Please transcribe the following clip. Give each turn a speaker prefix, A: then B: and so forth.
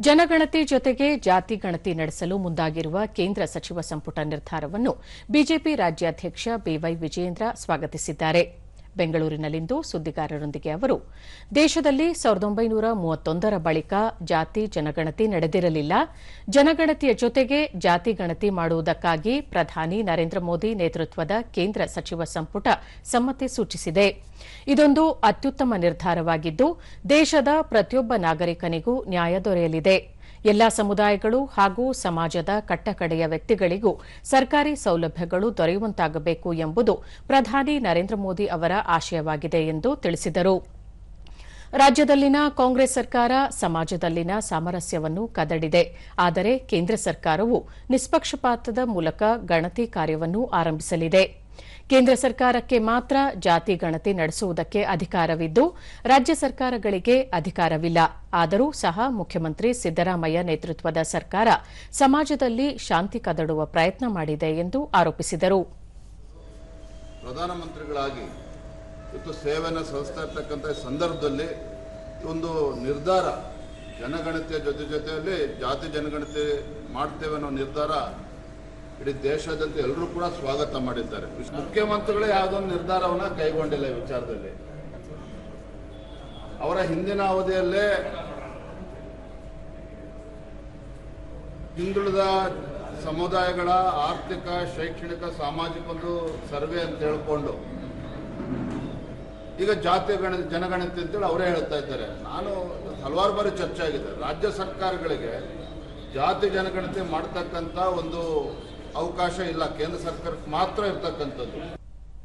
A: ಜನಗಣತಿ ಜೊತೆಗೆ ಜಾತಿ ಗಣತಿ ನಡೆಸಲು ಮುಂದಾಗಿರುವ ಕೇಂದ್ರ ಸಚಿವ ಸಂಪುಟ ನಿರ್ಧಾರವನ್ನು ಬಿಜೆಪಿ ರಾಜ್ಯಾಧ್ಯಕ್ಷ ಬಿವೈ ವಿಜಯೇಂದ್ರ ಸ್ವಾಗತಿಸಿದ್ದಾರೆ. ಬೆಂಗಳೂರಿನಲ್ಲಿಂದು ಸುದ್ದಿಗಾರರೊಂದಿಗೆ ಅವರು, ದೇಶದಲ್ಲಿ ಸಾವಿರದ ಒಂಬೈನೂರ ಮೂವತ್ತೊಂದರ ಬಳಿಕ ಜಾತಿ ಜನಗಣತಿ ನಡೆದಿರಲಿಲ್ಲ. ಜನಗಣತಿಯ ಜೊತೆಗೆ ಜಾತಿ ಗಣತಿ ಮಾಡುವುದಕ್ಕಾಗಿ ಪ್ರಧಾನಿ ನರೇಂದ್ರ ಮೋದಿ ನೇತೃತ್ವದ ಕೇಂದ್ರ ಸಚಿವ ಸಂಪುಟ ಸಮ್ಮತಿ ಸೂಚಿಸಿದೆ. ಇದೊಂದು ಅತ್ಯುತ್ತಮ ನಿರ್ಧಾರವಾಗಿದ್ದು, ದೇಶದ ಪ್ರತಿಯೊಬ್ಬ ನಾಗರಿಕನಿಗೂ ನ್ಯಾಯ ದೊರೆಯಲಿದೆ. ಎಲ್ಲಾ ಸಮುದಾಯಗಳು ಹಾಗೂ ಸಮಾಜದ ಕಟ್ಟಕಡೆಯ ವ್ಯಕ್ತಿಗಳಿಗೂ ಸರ್ಕಾರಿ ಸೌಲಭ್ಯಗಳು ದೊರೆಯುವಂತಾಗಬೇಕು ಎಂಬುದು ಪ್ರಧಾನಿ ನರೇಂದ್ರ ಮೋದಿ ಅವರ ಆಶಯವಾಗಿದೆ ಎಂದು ತಿಳಿಸಿದರು. ರಾಜ್ಯದಲ್ಲಿನ ಕಾಂಗ್ರೆಸ್ ಸರ್ಕಾರ ಸಮಾಜದಲ್ಲಿನ ಸಾಮರಸ್ಯವನ್ನು ಕದಡಿದೆ. ಆದರೆ ಕೇಂದ್ರ ಸರ್ಕಾರವು ನಿಷ್ಪಕ್ಷಪಾತದ ಮೂಲಕ ಗಣತಿ ಕಾರ್ಯವನ್ನು ಆರಂಭಿಸಲಿದೆ. ಕೇಂದ್ರ ಸರ್ಕಾರಕ್ಕೆ ಮಾತ್ರ ಜಾತಿ ಗಣತಿ ನಡೆಸುವುದಕ್ಕೆ ಅಧಿಕಾರವಿದ್ದು, ರಾಜ್ಯ ಸರ್ಕಾರಗಳಿಗೆ ಅಧಿಕಾರವಿಲ್ಲ. ಆದರೂ ಸಹ ಮುಖ್ಯಮಂತ್ರಿ ಸಿದ್ದರಾಮಯ್ಯ ನೇತೃತ್ವದ ಸರ್ಕಾರ ಸಮಾಜದಲ್ಲಿ ಶಾಂತಿ ಕದಡುವ ಪ್ರಯತ್ನ ಮಾಡಿದೆ ಎಂದು ಆರೋಪಿಸಿದರು.
B: ಪ್ರಧಾನಮಂತ್ರಿಗಳಾಗಿ ಸೇವೆಯನ್ನು ಸಲ್ಲಿಸ್ತಾ ಇರ್ತಕ್ಕಂಥ ಸಂದರ್ಭದಲ್ಲಿ ಒಂದು ನಿರ್ಧಾರ, ಜನಗಣತಿಯ ಜೊತೆ ಜೊತೆಯಲ್ಲಿ ಜಾತಿ ಜನಗಣತಿ ಮಾಡ್ತೇವೆ ಅನ್ನೋ ನಿರ್ಧಾರ ಇಡೀ ದೇಶಾದ್ಯಂತ ಎಲ್ಲರೂ ಕೂಡ ಸ್ವಾಗತ ಮಾಡಿದ್ದಾರೆ. ಮುಖ್ಯಮಂತ್ರಿಗಳೇ ಯಾವುದೊಂದು ನಿರ್ಧಾರವನ್ನ ಕೈಗೊಂಡಿಲ್ಲ ವಿಚಾರದಲ್ಲಿ. ಅವರ ಹಿಂದಿನ ಅವಧಿಯಲ್ಲೇ ಹಿಂದುಳಿದ ಸಮುದಾಯಗಳ ಆರ್ಥಿಕ, ಶೈಕ್ಷಣಿಕ, ಸಾಮಾಜಿಕ ಒಂದು ಸರ್ವೆ ಅಂತ ಹೇಳ್ಕೊಂಡು, ಈಗ ಜಾತಿ ಗಣ ಜನಗಣತಿ ಅಂತೇಳಿ ಅವರೇ ಹೇಳ್ತಾ ಇದ್ದಾರೆ. ನಾನು ಹಲವಾರು ಬಾರಿ ಚರ್ಚೆ ಆಗಿದೆ. ರಾಜ್ಯ ಸರ್ಕಾರಗಳಿಗೆ ಜಾತಿ ಜನಗಣತಿ ಮಾಡ್ತಕ್ಕಂಥ ಒಂದು ಅವಕಾಶ ಇಲ್ಲ. ಕೇಂದ್ರ ಸರ್ಕಾರಕ್ಕೆ ಮಾತ್ರ ಇರ್ತಕ್ಕಂಥದ್ದು.